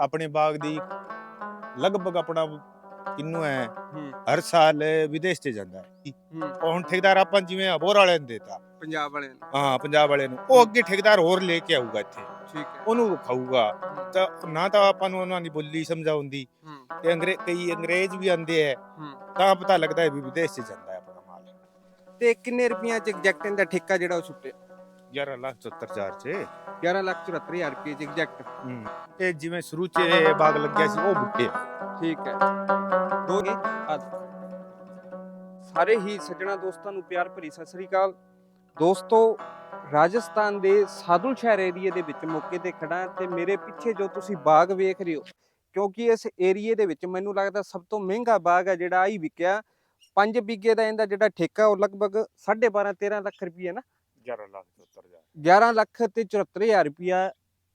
ਆਪਣੇ ਬਾਗ ਦੀ ਲਗਭਗ ਆਪਣਾ ਕਿੰਨੂ ਹੈ। ਹਰ ਸਾਲ ਵਿਦੇਸ਼ ਤੇ ਜਾਂਦਾ ਹੈ। ਉਹ ਹੁਣ ਠੇਕੇਦਾਰ ਆਪਾਂ ਜਿਵੇਂ ਅਬੋਰ ਵਾਲਿਆਂ ਨੂੰ ਦੇਤਾ। ਪੰਜਾਬ ਵਾਲਿਆਂ ਨੂੰ। ਹਾਂ ਪੰਜਾਬ ਵਾਲੇ ਨੂੰ। ਉਹ ਅੱਗੇ ਠੇਕੇਦਾਰ ਹੋਰ ਲੈ ਕੇ ਆਊਗਾ ਇੱਥੇ। ਠੀਕ ਹੈ। ਉਹਨੂੰ ਖਾਊਗਾ ਤਾਂ ਨਾ ਤਾਂ ਆਪਾਂ ਨੂੰ ਉਹਨਾਂ ਦੀ ਬੋਲੀ ਸਮਝਾਉਂਦੀ ਤੇ ਅੰਗਰੇ ਕਈ ਅੰਗਰੇਜ਼ ਵੀ ਆਂਦੇ ਹੈ ਹੂੰ। ਤਾਂ ਪਤਾ ਲੱਗਦਾ ਹੈ ਵੀ ਵਿਦੇਸ਼ 'ਚ ਜਾਂਦਾ ਹੈ ਆਪਣਾ ਮਾਲ। ਤੇ ਕਿੰਨੇ ਰੁਪਈਆਂ ਚ ਐਗਜ਼ੈਕਟ ਦਾ ਠੇਕਾ ਜਿਹੜਾ ਉਹ ਛੁੱਟਿਆ 11 ਲੱਖ 74000 'ਚ। 11 ਲੱਖ 74000 ਰੁਪਏ ਚ ਐਗਜ਼ੈਕਟ ਹੂੰ। ਇਹ ਜਿਵੇਂ ਸ਼ੁਰੂ 'ਚ ਇਹ ਬਾਗ ਲੱਗਿਆ ਸੀ ਉਹ ਬੁੱਟੇ। ਠੀਕ ਹੈ। ਦੋਗੇ ਸਾਰੇ ਹੀ ਸੱਜਣਾ ਦੋਸਤਾਂ ਨੂੰ ਪਿਆਰ ਭਰੀ ਸਤਿ ਸ੍ਰੀ ਅਕਾਲ। ਦੋਸਤੋ ਰਾਜਸਥਾਨ ਦੇ ਸਾਦੁਲ ਸ਼ਹਿਰ ਏਰੀਏ ਦੇ ਵਿੱਚ ਮੌਕੇ ਤੇ ਖੜਾ ਤੇ ਮੇਰੇ ਪਿੱਛੇ ਜੋ ਤੁਸੀਂ ਬਾਗ ਵੇਖ ਰਹੇ ਹੋ ਕਿਉਂਕਿ ਇਸ ਏਰੀਏ ਦੇ ਵਿੱਚ ਮੈਨੂੰ ਲੱਗਦਾ ਸਭ ਤੋਂ ਮਹਿੰਗਾ ਬਾਗ ਹੈ ਜਿਹੜਾ ਆਹੀ ਵਿਕਿਆ। 5 ਬਿੱਗੇ ਦਾ ਇਹਦਾ ਜਿਹੜਾ ਠੇਕਾ ਉਹ ਲਗਭਗ 12.5 13 ਲੱਖ ਰੁਪਏ ਨਾ। 11 ਲੱਖ 74000 11 ਲੱਖ ਤੇ 74000 ਰੁਪਿਆ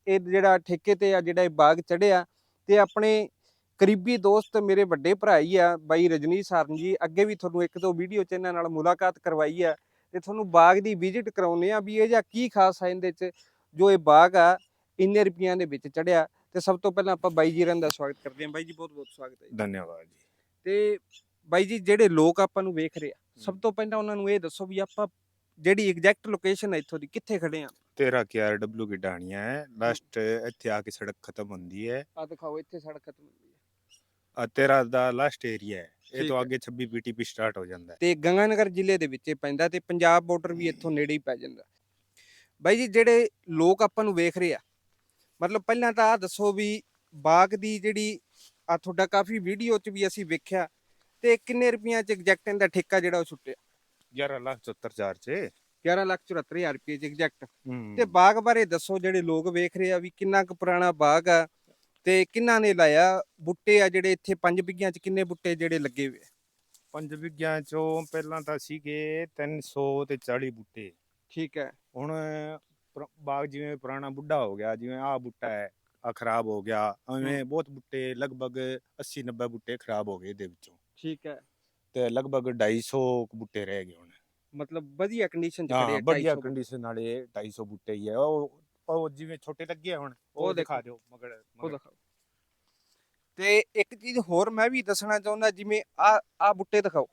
ਇਹ ਜਿਹੜਾ ਠੇਕੇ ਤੇ ਆ ਜਿਹੜਾ ਇਹ ਬਾਗ ਚੜਿਆ ਤੇ ਆਪਣੇ ਕਰੀਬੀ ਦੋਸਤ ਮੇਰੇ ਵੱਡੇ ਭਰਾ ਹੀ ਆ ਬਾਈ ਰਜਨੀਸ਼ ਸਰਨ ਜੀ ਅੱਗੇ ਵੀ ਤੁਹਾਨੂੰ ਇੱਕ ਦੋ ਵੀਡੀਓ ਚ ਇਹਨਾਂ ਨਾਲ ਮੁਲਾਕਾਤ ਕਰਵਾਈ ਆ ਤੇ ਤੁਹਾਨੂੰ ਬਾਗ ਦੀ ਵਿਜ਼ਿਟ ਕਰਾਉਨੇ ਆ ਵੀ ਇਹ ਜਾਂ ਕੀ ਖਾਸ ਹੈ ਇਹਦੇ ਚ ਜੋ ਇਹ ਬਾਗ ਆ ਇੰਨੇ ਰੁਪਈਆਂ ਦੇ ਵਿੱਚ ਚੜਿਆ ਤੇ ਸਭ ਤੋਂ ਪਹਿਲਾਂ ਆਪਾਂ ਬਾਈ ਜੀ ਰਨ ਦਾ ਸਵਾਗਤ ਕਰਦੇ ਹਾਂ। ਬਾਈ ਜੀ ਬਹੁਤ ਬਹੁਤ ਸਵਾਗਤ ਹੈ ਜੀ। ਧੰਨਵਾਦ ਜੀ। ਤੇ ਬਾਈ ਜੀ ਜਿਹੜੇ ਲੋਕ ਆਪਾਂ ਨੂੰ ਵੇਖ ਰਹੇ ਆ ਸਭ ਤੋਂ ਪਹਿਲਾਂ ਉਹਨਾਂ ਨੂੰ ਇਹ ਦੱਸੋ ਵੀ ਆਪਾਂ ਜਿਹੜੀ ਐਗਜ਼ੈਕਟ ਲੋਕੇਸ਼ਨ ਹੈ ਇੱਥੋਂ ਦੀ ਕਿੱਥੇ ਖੜੇ ਆ? ਤੇਰਾ ਕਿਆਰ ਡਬਲਯੂ ਕੀ ਡਾਣੀਆਂ ਹੈ। ਲਾਸਟ ਇੱਥੇ ਆ ਕੇ ਸੜਕ ਖਤਮ ਹੁੰਦੀ ਹੈ ਆ ਦਿਖਾਓ ਇੱਥੇ ਸੜਕ ਖਤਮ ਹੁੰਦੀ ਹੈ ਆ ਤੇਰਾ ਦਾ ਲਾਸਟ ਏਰੀਆ ਹੈ ਇਹ ਠੀਕ ਤੋਂ ਹੈ। ਅੱਗੇ 26 ਪੀਟੀਪੀ ਸਟਾਰਟ ਹੋ ਜਾਂਦਾ ਹੈ ਤੇ ਗੰਗਾਨਗਰ ਜ਼ਿਲ੍ਹੇ ਦੇ ਵਿੱਚ ਇਹ ਪੈਂਦਾ ਤੇ ਪੰਜਾਬ ਬਾਰਡਰ ਵੀ ਇੱਥੋਂ ਨੇੜੇ ਹੀ ਪੈ ਜਾਂਦਾ। ਬਾਈ ਜੀ ਜਿਹੜੇ ਲੋਕ ਆਪਾਂ ਨੂੰ ਵੇਖ ਰਹੇ ਆ ਮਤਲਬ ਪਹਿਲਾਂ ਤਾਂ ਆ ਦੱਸੋ ਵੀ ਬਾਗ ਦੀ ਜਿਹੜੀ ਆ ਤੁਹਾਡਾ ਕਾਫੀ ਵੀਡੀਓ 'ਚ ਵੀ ਅਸੀਂ ਵੇਖਿਆ ਤੇ ਕਿੰਨੇ ਰੁਪਈਆਂ 'ਚ ਐਗਜ਼ੈਕਟ ਇਹਦਾ ਠੇਕਾ ਜਿਹੜਾ ਉਹ ਛੁੱਟਿਆ 11 ਲੱਖ 74000 ਚ। 11 ਲੱਖ 74000 ਰੁਪਏ 'ਚ ਐਗਜ਼ੈਕਟ। ਤੇ ਬਾਗ ਬਾਰੇ ਦੱਸੋ ਜਿਹੜੇ ਲੋਕ ਵੇਖ ਰਹੇ ਆ ਵੀ ਕਿੰਨਾ ਕੁ ਪੁਰਾਣਾ ਬਾਗ ਆ ਤੇ ਕਿੰਨਾ ਨੇ ਲਾਇਆ? ਬੁੱਟੇ ਆ ਜਿਹੜੇ ਇੱਥੇ ਪੰਜ ਬਿੱਗਿਆਂ 'ਚ ਕਿੰਨੇ ਬੁੱਟੇ ਜਿਹੜੇ ਲੱਗੇ ਹੋਏ? ਆ? ਪੰਜ ਵਿਗਿਆਂ ਚੋਂ ਪਹਿਲਾਂ ਤਾਂ ਸੀਗੇ 300 ਤੇ 40 ਬੂਟੇ। ਠੀਕ ਹੈ। ਹੁਣ ਬਾਗ ਜਿਵੇਂ ਪੁਰਾਣਾ ਬੁੱਢਾ ਹੋ ਗਿਆ ਜਿਵੇਂ ਆਹ ਬੂਟਾ ਹੈ ਆ ਖਰਾਬ ਹੋ ਗਿਆ ਐਵੇਂ ਬਹੁਤ ਬੂਟੇ ਲਗਭਗ 80 90 ਬੂਟੇ ਖਰਾਬ ਹੋ ਗਏ ਇਹਦੇ ਵਿੱਚੋਂ। ਠੀਕ ਹੈ। ਤੇ ਲਗਭਗ 250 ਬੂਟੇ ਰਹਿ ਗਏ ਹੁਣ। ਮਤਲਬ ਵਧੀਆ ਕੰਡੀਸ਼ਨ ਚ ਖੜੇ ਹਾਂ ਵਧੀਆ ਕੰਡੀਸ਼ਨ ਨਾਲ 250 ਬੂਟੇ ਹੀ ਆ। ਉਹ ਉਹ ਜਿਵੇਂ ਛੋਟੇ ਲੱਗੇ ਹੁਣ ਉਹ ਦਿਖਾ ਦਿਓ ਮਗਰ ਉਹ ਦਿਖਾਓ। ਤੇ ਇੱਕ ਚੀਜ਼ ਹੋਰ ਮੈਂ ਵੀ ਦੱਸਣਾ ਚਾਹੁੰਦਾ ਜਿਵੇਂ ਆ ਆ ਬੂਟੇ ਦਿਖਾਓ।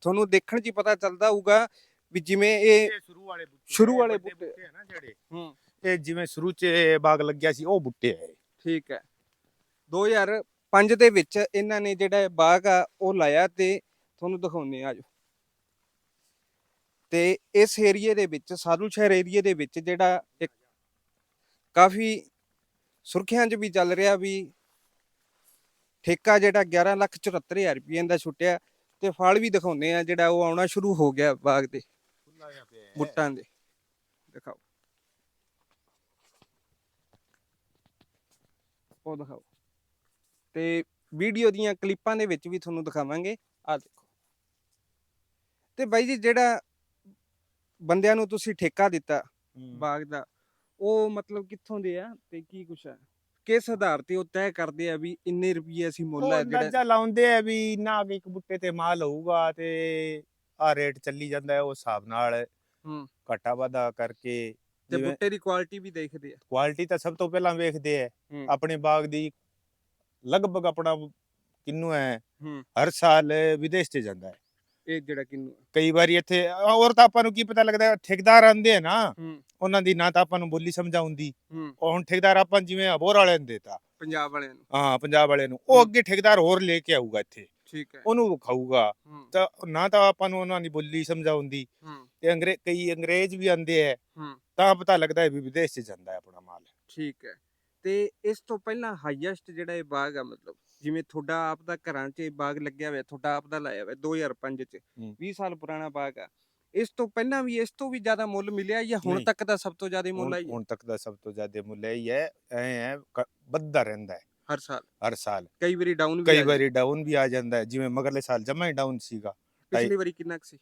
ਤੁਹਾਨੂੰ ਦੇਖਣ 'ਚ ਪਤਾ ਚੱਲਦਾ ਹੋਊਗਾ ਵੀ ਜਿਵੇਂ ਇਹ ਸ਼ੁਰੂ ਵਾਲੇ ਬੂਟੇ ਸ਼ੁਰੂ ਵਾਲੇ ਵੱਡੇ ਬੂਟੇ। ਨਾ ਜਿਹੜੇ। ਹੂੰ। ਇਹ ਜਿਵੇਂ ਸ਼ੁਰੂ ਚ ਬਾਗ ਲੱਗਿਆ ਸੀ ਉਹ ਬੂਟੇ ਆ ਠੀਕ ਹੈ। 2005 ਦੇ ਵਿੱਚ ਇਹਨਾਂ ਨੇ ਜਿਹੜਾ ਬਾਗ ਆ ਉਹ ਲਾਇਆ ਤੇ ਤੁਹਾਨੂੰ ਦਿਖਾਉਂਦੇ ਆ ਜੋ ਤੇ ਇਸ ਏਰੀਏ ਦੇ ਵਿੱਚ, ਸਾਧੂ ਸ਼ਹਿਰ ਏਰੀਏ ਦੇ ਵਿੱਚ ਜਿਹੜਾ ਇੱਕ ਕਾਫੀ ਸੁਰਖੀਆਂ 'ਚ ਵੀ ਚੱਲ ਰਿਹਾ ਵੀ ਠੇਕਾ ਜਿਹੜਾ 11 ਲੱਖ 74000 ਰੁਪਏ ਦਾ ਛੁੱਟਿਆ ਤੇ ਫਲ ਵੀ ਦਿਖਾਉਂਦੇ ਆ ਜਿਹੜਾ ਉਹ ਆਉਣਾ ਸ਼ੁਰੂ ਹੋ ਗਿਆ ਬਾਗ ਦੇ। ਬੁੱਟਾਂ ਦੇ। ਦਿਖਾਓ। ਉਹ ਦਿਖਾਓ। ਤੇ ਵੀਡੀਓ ਦੀਆਂ ਕਲਿੱਪਾਂ ਦੇ ਵਿੱਚ ਵੀ ਤੁਹਾਨੂੰ ਦਿਖਾਵਾਂਗੇ। ਆ ਦੇਖੋ। ਤੇ ਬਾਈ ਜੀ ਜਿਹੜਾ ਬੰਦਿਆਂ ਨੂੰ ਤੁਸੀਂ ਠੇਕਾ ਦਿੱਤਾ। ਬਾਗ ਦਾ ਉਹ ਮਤਲਬ ਕਿੱਥੋਂ ਦੇ ਆ ਤੇ ਕੀ ਕੁਛ ਆ? ਕਿਸ ਆਧਾਰ ਤੇ ਉਹ ਤੈਅ ਕਰਦੇ ਆ ਵੀ ਇੰਨੇ ਰੁਪਏ ਅਸੀਂ ਮੁੱਲ ਉਹ ਹੈ ਜਿਹੜਾ ਅੰਦਾਜ਼ਾ ਲਾਉਂਦੇ ਆ ਵੀ ਨਾ ਇੱਕ ਬੁੱਟੇ ਤੇ ਮਾਲ ਹੋਊਗਾ ਤੇ ਆ ਰੇਟ ਚੱਲੀ ਜਾਂਦਾ ਹੈ ਉਸ ਹਿਸਾਬ ਨਾਲ ਹੂੰ। ਘਾਟਾ ਵਾਧਾ ਕਰਕੇ ਤੇ ਜਿਵੇਂ ਬੁੱਟੇ ਦੀ ਕੁਆਲਿਟੀ ਵੀ ਦੇਖਦੇ ਆ। ਕੁਆਲਿਟੀ ਤਾਂ ਸਭ ਤੋਂ ਪਹਿਲਾਂ ਵੇਖਦੇ ਆ। ਹੂੰ। ਆਪਣੇ ਬਾਗ ਦੀ ਲਗਭਗ ਆਪਣਾ ਕਿੰਨੂ ਹੈ ਹੂੰ। ਹਰ ਸਾਲ ਵਿਦੇਸ਼ ਤੇ ਜਾਂਦਾ ਹੈ। ਇਹ ਜਿਹੜਾ ਆ। ਕਈ ਵਾਰੀ ਇੱਥੇ ਔਰ ਤਾਂ ਆਪਾਂ ਨੂੰ ਕੀ ਪਤਾ ਲੱਗਦਾ ਠੇਕੇਦਾਰ ਆਂਦੇ ਆ ਨਾ ਉਹਨਾਂ ਦੀ ਨਾ ਤਾਂ ਆਪਾਂ ਨੂੰ ਬੋਲੀ ਸਮਝਾਉਂਦੀ ਉਹ ਹੁਣ ਠੇਕੇਦਾਰ ਆਪਾਂ ਜਿਵੇਂ ਅਬੋਰ ਵਾਲਿਆਂ ਨੂੰ ਦੇਤਾ। ਪੰਜਾਬ ਵਾਲਿਆਂ ਨੂੰ। ਹਾਂ ਪੰਜਾਬ ਵਾਲੇ ਨੂੰ। ਉਹ। ਅੱਗੇ ਠੇਕੇਦਾਰ ਹੋਰ ਲੈ ਕੇ ਆਊਗਾ ਇੱਥੇ। ਠੀਕ ਹੈ। ਉਹਨੂੰ ਖਾਊਗਾ ਹੂੰ। ਤਾਂ ਨਾ ਤਾਂ ਆਪਾਂ ਨੂੰ ਉਹਨਾਂ ਦੀ ਬੋਲੀ ਸਮਝਾਉਂਦੀ ਤੇ ਅੰਗਰੇ ਕਈ ਅੰਗਰੇਜ਼ ਵੀ ਆਂਦੇ ਆ। ਤਾਂ ਪਤਾ ਲੱਗਦਾ ਹੈ ਵੀ ਵਿਦੇਸ਼ 'ਚ ਜਾਂਦਾ ਹੈ ਆਪਣਾ ਮਾਲ। ਠੀਕ ਹੈ। ਤੇ ਇਸ ਤੋਂ ਪਹਿਲਾਂ ਹਾਈਐਸਟ ਜਿਹੜਾ ਇਹ ਬਾਗ ਆ ਮਤਲਬ ਜਿਵੇਂ ਤੁਹਾਡਾ ਆਪ ਦਾ ਘਰਾਂ 'ਚ ਇਹ ਬਾਗ ਲੱਗਿਆ ਹੋਇਆ ਤੁਹਾਡਾ ਆਪ ਦਾ ਲਾਇਆ ਹੋਇਆ 2005 'ਚ ਹੂੰ। 20 ਸਾਲ ਪੁਰਾਣਾ ਬਾਗ ਆ। ਇਸ ਤੋਂ ਪਹਿਲਾਂ ਵੀ ਇਸ ਤੋਂ ਵੀ ਜ਼ਿਆਦਾ ਮੁੱਲ ਮਿਲਿਆ ਜਾਂ ਹੁਣ ਨਹੀਂ। ਤੱਕ ਦਾ ਸਭ ਤੋਂ ਜ਼ਿਆਦਾ ਮੁੱਲ ਹੁਣ ਆਈ ਹੁਣ ਤੱਕ ਦਾ ਸਭ ਤੋਂ ਜ਼ਿਆਦਾ ਮੁੱਲ ਇਹ ਹੀ ਹੈ ਐ ਹੈ ਕ- ਵੱਧਦਾ ਰਹਿੰਦਾ ਹੈ। ਹਰ ਸਾਲ। ਹਰ ਸਾਲ। ਕਈ ਵਾਰੀ ਡਾਊਨ ਵੀ ਕਈ ਆ ਵਾਰੀ ਡਾਊਨ ਵੀ ਆ ਜਾਂਦਾ ਹੈ ਜਿਵੇਂ ਮਗਰਲੇ ਸਾਲ ਜਮਾ ਹੀ ਡਾਊਨ ਸੀਗਾ। ਪਿਛਲੀ ਵਾਰੀ ਕਿੰਨਾ ਕੁ ਸੀ?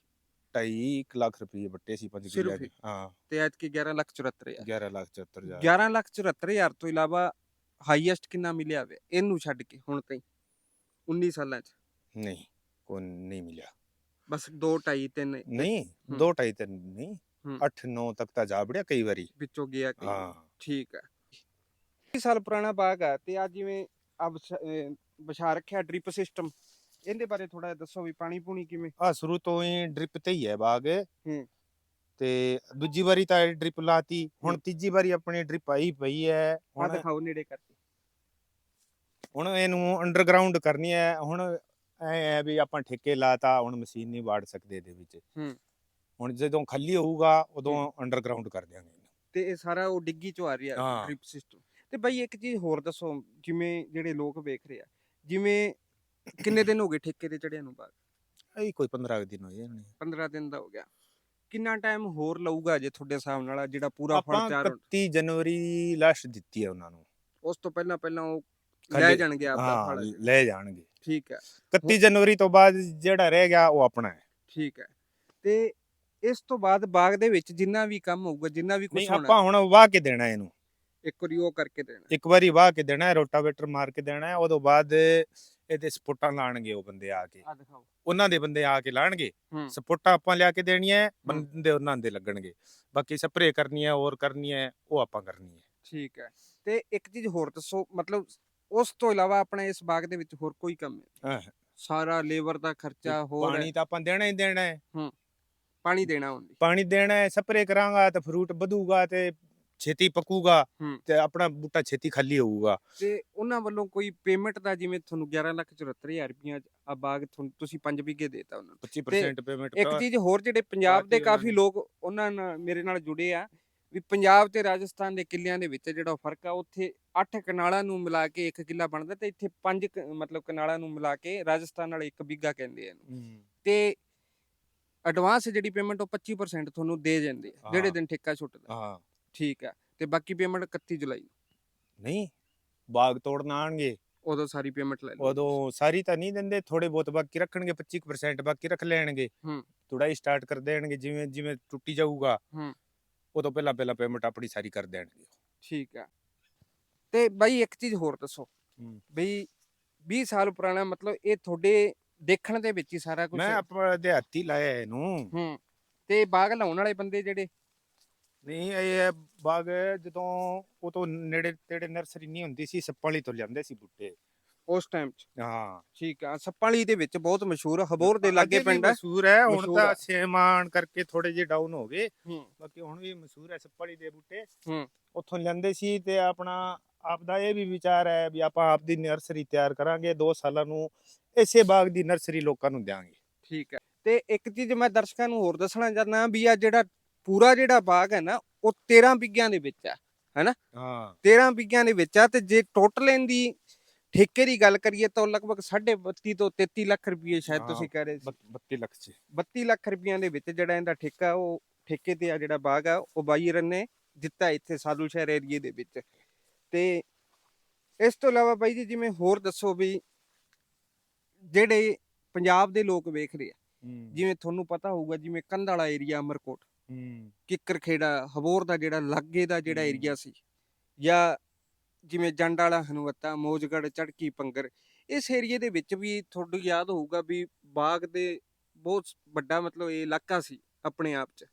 2.5 ਲੱਖ ਰੁਪਏ ਵੱਟੇ ਸੀ ਪੰਜ ਸਿਰਫ ਕਿੱਲੇ ਦੇ ਹਾਂ। ਤੇ ਅੱਜ ਕੀ 11 ਲੱਖ 74 ਹਜ਼ਾਰ। 11 ਲੱਖ 74 ਹਜ਼ਾਰ। 11 ਲੱਖ 74 ਹਜ਼ਾਰ ਤੋਂ ਇਲਾਵਾ ਹਾਈਐਸਟ ਕਿੰਨਾ ਮਿਲਿਆ ਹੋਇਆ ਇਹਨੂੰ ਛੱਡ ਕੇ ਹੁਣ ਤਾਈਂ 19 ਸਾਲਾਂ 'ਚ। ਨਹੀਂ ਕੋਈ ਨਹੀਂ ਮਿਲਿਆ। ਬਸ 2 2.5 3 ਨਹੀਂ ਹੂੰ। ਦੋ ਢਾਈ ਤਿੰਨ ਨਹੀਂ ਹੂੰ। 8 9 ਤੱਕ ਤਾਂ ਜਾ ਵੜਿਆ ਕਈ ਵਾਰੀ। ਵਿੱਚੋਂ ਗਿਆ ਕਈ। ਹਾਂ। ਠੀਕ ਹੈ 20 ਸਾਲ ਪੁਰਾਣਾ ਬਾਗ ਆ ਤੇ ਆ ਜਿਵੇਂ ਆ ਵਿਛਾ ਰੱਖਿਆ ਡ੍ਰਿਪ ਸਿਸਟਮ ਇਹਦੇ ਬਾਰੇ ਥੋੜਾ ਦੱਸੋ ਵੀ ਪਾਣੀ ਪੂਣੀ ਕਿਵੇਂ? ਆ ਸ਼ੁਰੂ ਤੋਂ ਹੀ ਡ੍ਰਿਪ ਤੇ ਹੀ ਹੈ ਬਾਗ। ਹੂੰ। ਤੇ ਦੂਜੀ ਵਾਰੀ ਤਾਂ ਡ੍ਰਿਪ ਲਾਤੀ ਹੁਣ। ਤੀਜੀ ਵਾਰੀ ਆਪਣੀ ਡ੍ਰਿਪ ਆਈ ਪਈ ਹੈ ਹੁਣ ਦਿਖਾਓ ਨੇੜੇ ਕਰਕੇ। ਹੁਣ ਇਹਨੂੰ ਅੰਡਰਗਰਾਉਂਡ ਕਰਨੀ ਹੈ ਹੁਣ ਐ ਹੈ ਵੀ ਆਪਾਂ ਠੇਕੇ ਲਾਤਾ ਹੁਣ ਮਸ਼ੀਨ ਨਹੀਂ ਵਾੜ ਸਕਦੇ ਇਹਦੇ ਵਿੱਚ। ਹੂੰ। ਹੁਣ ਜਦੋਂ ਖਾਲੀ ਹੋਊਗਾ ਉਦੋਂ ਅੰਡਰਗਰਾਉਂਡ ਕਰ ਦਿਆਂਗੇ ਇਹਨੂੰ। ਤੇ ਇਹ ਸਾਰਾ ਉਹ ਡਿੱਗੀ ਚੋਂ ਆ ਰਿਹਾ ਹਾਂ। ਡ੍ਰਿਪ ਸਿਸਟਮ ਤੇ ਬਾਈ ਇੱਕ ਚੀਜ਼ ਹੋਰ ਦੱਸੋ ਜਿਵੇਂ ਜਿਹੜੇ ਲੋਕ ਵੇਖ ਰਹੇ ਆ ਜਿਵੇਂ ਕਿੰਨੇ ਦਿਨ ਹੋ ਗਏ ਠੇਕੇ ਤੇ ਚੜਿਆ ਨੂੰ ਬਾਗ ਇਹ ਕੋਈ 15 ਕੁ ਦਿਨ ਹੋਏ ਹੋਣੇ। 15 ਦਿਨ ਦਾ ਹੋ ਗਿਆ। ਕਿੰਨਾ ਟਾਈਮ ਹੋਰ ਲਊਗਾ ਜੇ ਤੁਹਾਡੇ ਹਿਸਾਬ ਨਾਲ ਜਿਹੜਾ ਪੂਰਾ ਆਪਾਂ ਫਲ ਤਿਆਰ ਹੋਣ? 31 ਜਨਵਰੀ ਲਾਸਟ ਦਿੱਤੀ ਹੈ ਉਹਨਾਂ ਨੂੰ। ਉਸ ਤੋਂ ਪਹਿਲਾਂ ਪਹਿਲਾਂ ਉਹ ਲੈ ਜਾਣਗੇ ਆਪਦਾ ਹਾਂ ਫਲ। ਲੈ ਜਾਣਗੇ। ਠੀਕ ਹੈ। 31 ਜਨਵਰੀ ਤੋਂ ਬਾਅਦ ਜਿਹੜਾ ਰਹਿ ਗਿਆ ਉਹ ਆਪਣਾ ਹੈ। ਠੀਕ ਹੈ। ਤੇ ਇਸ ਤੋਂ ਬਾਅਦ ਬਾਗ ਦੇ ਵਿੱਚ ਜਿੰਨਾ ਵੀ ਕੰਮ ਹੋਊਗਾ ਜਿੰਨਾ ਵੀ ਕੁਝ ਨਹੀਂ ਹੋਣਾ ਆਪਾਂ ਹੁਣ ਵਾਹ ਕੇ ਦੇਣਾ ਇਹਨੂੰ। ਇੱਕ ਵਾਰੀ ਉਹ ਕਰਕੇ ਦੇਣਾ ਇੱਕ ਵਾਰੀ ਵਾਹ ਕੇ ਦੇਣਾ ਹੈ ਰੋਟਾਵੇਟਰ ਮਾਰ ਕੇ ਦੇਣਾ ਹੈ ਉਦੋਂ ਬਾਅਦ ਇਹਦੇ ਸਪੋਰਟਾਂ ਲਾਣਗੇ ਉਹ ਬੰਦੇ ਆ ਕੇ। ਆ ਦਿਖਾਓ। ਉਹਨਾਂ ਦੇ ਬੰਦੇ ਆ ਕੇ ਲਾਣਗੇ। ਹੂੰ। ਸਪੋਰਟਾਂ ਆਪਾਂ ਲਿਆ ਕੇ ਦੇਣੀਆਂ ਹੈ, ਬੰਦੇ ਉਹਨਾਂ ਦੇ ਲੱਗਣਗੇ। ਬਾਕੀ ਸਪਰੇਅ ਕਰਨੀ ਹੈ ਹੋਰ ਕਰਨੀ ਹੈ ਉਹ ਆਪਾਂ ਕਰਨੀ ਹੈ। ਠੀਕ ਹੈ। ਤੇ ਇੱਕ ਚੀਜ਼ ਹੋਰ ਦੱਸੋ ਮਤਲਬ ਉਸ ਤੋਂ ਇਲਾਵਾ ਆਪਣਾ ਇਸ ਬਾਗ ਦੇ ਵਿੱਚ ਹੋਰ ਕੋਈ ਕੰਮ ਹੈ ਹਾਂ। ਸਾਰਾ ਲੇਬਰ ਦਾ ਖਰਚਾ ਹੋਰ ਪਾਣੀ ਤਾਂ ਆਪਾਂ ਦੇਣਾ ਹੀ ਦੇਣਾ ਹੈ। ਪਾਣੀ ਦੇਣਾ ਹੁੰਦੀ ਪਾਣੀ ਦੇਣਾ ਹੈ ਸਪਰੇਅ ਕਰਾਂਗਾ ਤਾਂ ਫਰੂਟ ਵਧੂਗਾ ਤੇ ਛੇਤੀ ਪਕੂਗਾ ਹੂੰ। ਤੇ ਆਪਣਾ ਬੂਟਾ ਛੇਤੀ ਖਾਲੀ ਹੋਊਗਾ। ਤੇ ਉਹਨਾਂ ਵੱਲੋਂ ਕੋਈ ਪੇਮੈਂਟ ਦਾ ਜਿਵੇਂ ਤੁਹਾਨੂੰ 11 ਲੱਖ 74 ਹਜ਼ਾਰ ਰੁਪਈਆ ਆ ਬਾਗ ਤੁਹਾਨੂੰ ਤੁਸੀਂ 5 ਵਿਗੇ ਦੇਤਾ ਉਹਨਾਂ ਨੂੰ। 25% ਪੇਮੈਂਟ ਇੱਕ ਚੀਜ਼ ਹੋਰ ਜਿਹੜੇ ਪੰਜਾਬ ਦੇ ਉਹਨਾਂ ਕਾਫੀ ਲੋਕ ਉਹਨਾਂ ਨਾਲ ਮੇਰੇ ਨਾਲ ਜੁੜੇ ਆ ਵੀ ਪੰਜਾਬ ਤੇ ਰਾਜਸਥਾਨ ਦੇ ਕਿੱਲਿਆਂ ਦੇ ਵਿੱਚ ਜਿਹੜਾ ਫ਼ਰਕ ਆ ਉੱਥੇ 8 ਕਨਾਲਾਂ ਨੂੰ ਮਿਲਾ ਕੇ ਇੱਕ ਕਿੱਲਾ ਬਣਦਾ ਤੇ ਇੱਥੇ 5 ਮਤਲਬ ਕਨਾਲਾਂ ਨੂੰ ਮਿਲਾ ਕੇ ਰਾਜਸਥਾਨ ਵਾਲੇ ਇੱਕ ਬਿੱਗਾ ਕਹਿੰਦੇ ਆ। ਤੇ ਐਡਵਾਂਸ ਜਿਹੜੀ ਪੇਮੈਂਟ ਉਹ 25% ਤੁਹਾਨੂੰ ਦੇ ਜਾਂਦੇ ਆ ਜਿਹੜੇ ਹਾਂ। ਦਿਨ ਠੇਕਾ ਛੁੱਟਦਾ ਹਾਂ ਠੀਕ ਆ ਤੇ ਬਾਕੀ ਪੇਮੈਂਟ 31 ਜੁਲਾਈ ਨੂੰ, ਨਹੀਂ ਬਾਗ ਤੋੜਨ ਆਣਗੇ ਉਦੋਂ ਸਾਰੀ ਪੇਮੈਂਟ ਲੈ ਲਓ ਉਦੋਂ ਸਾਰੀ ਤਾਂ ਨਹੀਂ ਦਿੰਦੇ ਥੋੜੇ ਬਹੁਤ ਬਾਕੀ ਰੱਖਣਗੇ 25% ਬਾਕੀ ਰੱਖ ਲੈਣਗੇ ਹੂੰ। ਥੋੜਾ ਸਟਾਰਟ ਕਰ ਦੇਣਗੇ ਜਿਵੇਂ ਜਿਵੇਂ ਟੁੱਟੀ ਜਾਊਗਾ ਹੂੰ। ਉਦੋਂ ਪਹਿਲਾਂ ਪਹਿਲਾਂ ਪੇਮੈਂਟ ਆਪਣੀ ਸਾਰੀ ਕਰ ਦੇਣਗੇ ਠੀਕ ਆ। ਤੇ ਬਾਈ ਇੱਕ ਚੀਜ਼ ਹੋਰ ਦੱਸੋ ਹੂੰ। ਬਈ 20 ਸਾਲ ਪੁਰਾਣਾ ਮਤਲਬ ਇਹ ਤੁਹਾਡੇ ਦੇਖਣ ਦੇ ਵਿੱਚ ਹੀ ਸਾਰਾ ਕੁਝ ਮੈਂ ਆਪਣਾ ਦਿਹਾਤੀ ਲਾਇਆ ਇਹਨੂੰ। ਹੂੰ। ਤੇ ਬਾਗ ਲਾਉਣ ਵਾਲੇ ਬੰਦੇ ਜਿਹੜੇ? ਨਹੀਂ ਇਹ ਬਾਗ ਜਦੋਂ ਉਹ ਤੋਂ ਨੇੜੇ ਤੇੜੇ ਨਰਸਰੀ ਨਹੀਂ ਹੁੰਦੀ ਸੀ ਸੱਪਾਲੀ ਤੋਂ ਲਿਆਂਦੇ ਸੀ ਬੂਟੇ। ਉਸ ਟਾਈਮ 'ਚ। ਹਾਂ ਠੀਕ ਆ। ਸੱਪਾਲੀ ਦੇ ਵਿੱਚ ਬਹੁਤ ਮਸ਼ਹੂਰ ਆ, ਹਬੋਰ ਦੇ ਲਾਗੇ ਪਿੰਡ ਆ ਮਸ਼ਹੂਰ ਹੈ ਹੁਣ ਮਸ਼ਹੂਰ ਆ। ਤਾਂ ਸੇਮਾਨ ਕਰਕੇ ਥੋੜੇ ਜਿਹੇ ਡਾਊਨ ਹੋ ਗਏ। ਹੂੰ। ਬਾਕੀ ਹੁਣ ਵੀ ਮਸ਼ਹੂਰ ਹੈ ਸੱਪਾਲੀ ਦੇ ਬੂਟੇ। ਹੂੰ। ਉੱਥੋਂ ਲੈਂਦੇ ਸੀ ਤੇ ਆਪਣਾ ਆਪਦਾ ਇਹ ਵੀ ਵਿਚਾਰ ਹੈ ਵੀ ਆਪਾਂ ਆਪਦੀ ਨਰਸਰੀ ਤਿਆਰ ਕਰਾਂਗੇ 2 ਸਾਲਾਂ ਨੂੰ ਇਸੇ ਬਾਗ ਦੀ ਨਰਸਰੀ ਲੋਕਾਂ ਨੂੰ ਦਿਆਂਗੇ। ਠੀਕ ਹੈ। ਤੇ ਇੱਕ ਚੀਜ਼ ਮੈਂ ਦਰਸ਼ਕਾਂ ਨੂੰ ਹੋਰ ਦੱਸਣਾ ਚਾਹੁੰਦਾ ਵੀ ਆ ਜਿਹੜਾ ਪੂਰਾ ਜਿਹੜਾ ਬਾਗ ਹੈ ਨਾ ਉਹ 13 ਬਿੱਗਿਆਂ ਦੇ ਵਿੱਚ ਆ ਹਾਂ 13 ਬਿੱਗਿਆਂ ਦੇ ਵਿੱਚ ਆ ਤੇ ਜੇ ਟੋਟਲ ਇਹਦੀ ਠੇਕੇ ਦੀ ਗੱਲ ਕਰੀਏ ਤਾਂ ਉਹ ਲਗਭਗ 32.5 ਤੋਂ 33 ਲੱਖ ਰੁਪਏ ਸ਼ਾਇਦ ਤੁਸੀਂ ਕਹਿ ਰਹੇ ਸੀ। 32 ਲੱਖ ਚ। 32 ਲੱਖ ਰੁਪਈਆਂ ਦੇ ਵਿੱਚ ਜਿਹੜਾ ਇਹਦਾ ਠੇਕਾ ਉਹ ਠੇਕੇ ਤੇ ਆ ਜਿਹੜਾ ਬਾਗ ਆ ਉਹ ਬਾਈ ਰਨ ਨੇ ਦਿੱਤਾ ਇੱਥੇ ਸਾਧੂ ਸ਼ਹਿਰ ਏਰੀਏ ਦੇ ਵਿੱਚ। ਤੇ ਇਸ ਤੋਂ ਇਲਾਵਾ ਬਾਈ ਜੀ ਜਿਵੇਂ ਹੋਰ ਦੱਸੋ ਵੀ ਜਿਹੜੇ ਪੰਜਾਬ ਦੇ ਲੋਕ ਵੇਖ ਰਹੇ ਆ ਜਿਵੇਂ ਤੁਹਾਨੂੰ ਪਤਾ ਹੋਊਗਾ ਜਿਵੇਂ ਕੰਧ ਵਾਲਾ ਏਰੀਆ ਅਮਰਕੋਟ ਕਿੱਕਰ ਖੇੜਾ ਹਬੋਰ ਦਾ ਜਿਹੜਾ ਲਾਗੇ ਦਾ ਜਿਹੜਾ। ਏਰੀਆ ਸੀ ਜਾਂ ਜਿਵੇਂ ਜੰਡ ਵਾਲਾ ਹਨੂਵੱਤਾ ਮੋਜਗੜ ਚੜਕੀ ਪੰਗਰ ਇਸ ਏਰੀਏ ਦੇ ਵਿੱਚ ਵੀ ਤੁਹਾਨੂੰ ਯਾਦ ਹੋਊਗਾ ਵੀ ਬਾਗ ਦੇ ਬਹੁਤ ਵੱਡਾ ਮਤਲਬ ਇਹ ਇਲਾਕਾ ਸੀ ਆਪਣੇ ਆਪ 'ਚ।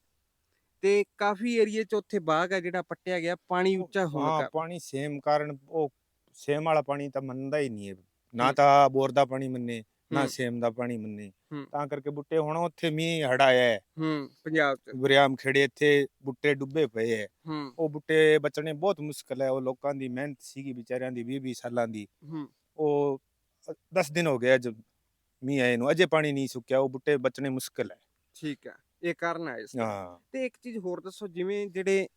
ਤੇ ਕਾਫੀ ਏਰੀਏ 'ਚ ਉੱਥੇ ਬਾਗ ਆ ਜਿਹੜਾ ਪੱਟਿਆ ਗਿਆ ਪਾਣੀ ਉੱਚਾ ਹੋਣ ਹਾਂ ਪਾਣੀ ਸੇਮ ਕਾਰਨ ਉਹ ਸੇਮ ਵਾਲਾ ਪਾਣੀ ਤਾਂ ਮੰਨਦਾ ਹੀ ਨਹੀਂ ਹੈ ਨਾ ਹੂੰ। ਤਾਂ ਬੋਰ ਦਾ ਪਾਣੀ ਮੰਨੇ। ਨਾ ਹੂੰ। ਸੇਮ ਦਾ ਪਾਣੀ ਮੰਨੇ। ਹੂੰ। ਤਾਂ ਕਰਕੇ ਬੁੱਟੇ ਹੁਣ ਉੱਥੇ ਮੀਂਹ ਹੜਾਇਆ ਹੈ। ਹੂੰ ਪੰਜਾਬ 'ਚ। ਗੁਰਿਆਮ ਖੇੜੇ ਇੱਥੇ ਬੁੱਟੇ ਡੁੱਬੇ ਪਏ ਹੈ। ਹੂੰ। ਉਹ ਬੁੱਟੇ ਬਚਣੇ ਬਹੁਤ ਮੁਸ਼ਕਲ ਹੈ ਉਹ ਲੋਕਾਂ ਦੀ ਮਿਹਨਤ ਸੀਗੀ ਵਿਚਾਰਿਆਂ ਦੀ 20 20 ਸਾਲਾਂ ਦੀ। ਹੂੰ। ਉਹ 10 ਦਿਨ ਹੋ ਗਏ ਅੱਜ ਮੀਂਹ ਆਏ ਨੂੰ ਅਜੇ ਪਾਣੀ ਨਹੀਂ ਸੁੱਕਿਆ ਉਹ ਬੁੱਟੇ ਬਚਣੇ ਮੁਸ਼ਕਲ ਹੈ। ਠੀਕ ਆ ਇਹ ਕਾਰਨ ਆ ਇਸ ਦਾ। ਹਾਂ। ਤੇ ਇੱਕ ਚੀਜ਼ ਹੋਰ ਦੱਸੋ ਜਿਵੇਂ ਜਿਹੜੇ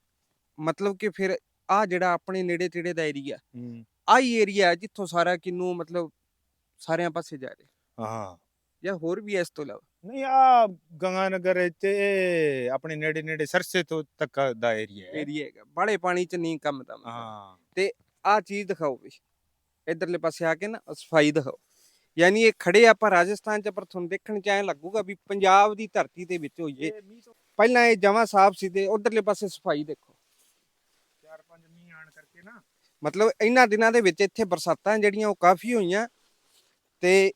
ਮਤਲਬ ਕਿ ਫਿਰ ਆ ਜਿਹੜਾ ਆਪਣੇ ਨੇੜੇ ਤੇੜੇ ਦਾ ਏਰੀਆ ਹੂੰ, ਆਈ ਏਰੀਆ ਜਿੱਥੋਂ ਸਾਰਾ ਕਿੰਨੂ ਮਤਲਬ ਸਾਰਿਆਂ ਪਾਸੇ ਜਾ ਰਿਹਾ। ਹਾਂ। ਜਾਂ ਹੋਰ ਵੀ ਹੈ ਇਸ ਤੋਂ ਇਲਾਵਾ? ਨਹੀਂ ਆ ਗੰਗਾਨਗਰ ਤੇ ਇਹ ਆਪਣੇ ਨੇੜੇ ਨੇੜੇ ਸਰਸੇ ਤੋਂ ਤੱਕ ਦਾ ਏਰੀਆ ਹੈ। ਏਰੀਆ ਹੈਗਾ। ਬਾਲੇ ਪਾਣੀ ਚ ਨਹੀਂ ਕੰਮ ਮਤਲਬ। ਹਾਂ। ਆ ਚੀਜ਼ ਦਿਖਾਓ ਵੀ ਇਧਰਲੇ ਪਾਸੇ ਆ ਕੇ ਨਾ ਸਫ਼ਾਈ ਦਿਖਾਓ। ਯਾਨੀ ਇਹ ਖੜੇ ਆਪਾਂ ਰਾਜਸਥਾਨ ਚ ਪਰ ਤੁਹਾਨੂੰ ਦੇਖਣ ਚ ਐ ਲੱਗੂਗਾ ਵੀ ਪੰਜਾਬ ਦੀ ਧਰਤੀ ਦੇ ਵਿੱਚ ਹੋਈਏ ਤੋਂ ਪਹਿਲਾਂ ਇਹ ਜਮਾ ਸਾਫ਼ ਸੀ ਤੇ ਉਧਰਲੇ ਪਾਸੇ ਸਫ਼ਾਈ ਦੇਖੋ। ਚਾਰ ਪੰਜ ਮੀਂਹ ਆਣ ਕਰਕੇ ਨਾ। ਮਤਲਬ ਇਹਨਾਂ ਦਿਨਾਂ ਦੇ ਵਿੱਚ ਇੱਥੇ ਬਰਸਾਤਾਂ ਜਿਹੜੀਆਂ ਉਹ ਕਾਫੀ ਹੋਈਆਂ। ਤੇ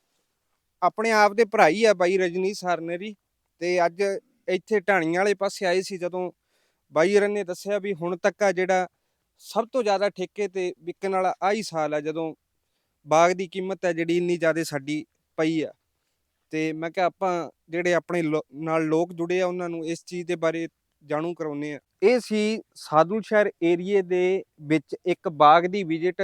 ਆਪਣੇ ਆਪ ਦੇ ਭਰਾ ਹੀ ਆ ਬਾਈ ਰਜਨੀ ਸਰਨਰੀ ਤੇ ਅੱਜ ਇੱਥੇ ਢਾਣੀਆਂ ਵਾਲੇ ਪਾਸੇ ਆਏ ਸੀ ਜਦੋਂ ਬਾਈ ਰਨ ਨੇ ਦੱਸਿਆ ਵੀ ਹੁਣ ਤੱਕ ਆ ਜਿਹੜਾ ਸਭ ਤੋਂ ਜ਼ਿਆਦਾ ਠੇਕੇ ਤੇ ਵਿਕਣ ਵਾਲਾ ਆਹੀ ਸਾਲ ਹੈ ਜਦੋਂ ਬਾਗ ਦੀ ਕੀਮਤ ਹੈ ਜਿਹੜੀ ਇੰਨੀ ਜ਼ਿਆਦਾ ਸਾਡੀ ਪਈ ਆ। ਤੇ ਮੈਂ ਕਿਹਾ ਆਪਾਂ ਜਿਹੜੇ ਆਪਣੇ ਲੋ- ਨਾਲ ਲੋਕ ਜੁੜੇ ਆ ਉਹਨਾਂ ਨੂੰ ਇਸ ਚੀਜ਼ ਦੇ ਬਾਰੇ ਜਾਣੂ ਕਰਾਉਨੇ ਆ। ਇਹ ਸੀ ਸਾਧੂ ਸ਼ਹਿਰ ਏਰੀਏ ਦੇ ਵਿੱਚ ਇੱਕ ਬਾਗ ਦੀ ਵਿਜ਼ਿਟ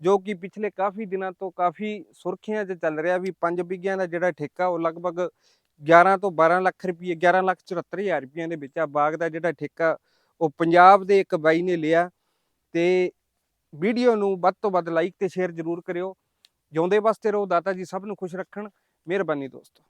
ਜੋ ਕਿ ਪਿਛਲੇ ਕਾਫੀ ਦਿਨਾਂ ਤੋਂ ਕਾਫੀ ਸੁਰਖੀਆਂ 'ਚ ਚੱਲ ਰਿਹਾ ਵੀ 5 ਵਿਗਿਆਂ ਦਾ ਜਿਹੜਾ ਠੇਕਾ, ਉਹ ਲਗਭਗ 11 ਤੋਂ 12 ਲੱਖ ਰੁਪਏ 11 ਲੱਖ 74 ਹਜ਼ਾਰ ਰੁਪਈਆਂ ਦੇ ਵਿੱਚ ਆ ਬਾਗ ਦਾ ਜਿਹੜਾ ਠੇਕਾ, ਉਹ ਪੰਜਾਬ ਦੇ ਇੱਕ ਬਾਈ ਨੇ ਲਿਆ ਤੇ ਵੀਡੀਓ ਨੂੰ ਵੱਧ ਤੋਂ ਵੱਧ ਲਾਈਕ ਤੇ ਸ਼ੇਅਰ ਜ਼ਰੂਰ ਕਰਿਓ। ਜਿਉਂਦੇ ਵਾਸਤੇ ਰਹੋ, ਦਾਤਾ ਜੀ ਸਭ ਨੂੰ ਖੁਸ਼ ਰੱਖਣ। ਮਿਹਰਬਾਨੀ ਦੋਸਤੋ।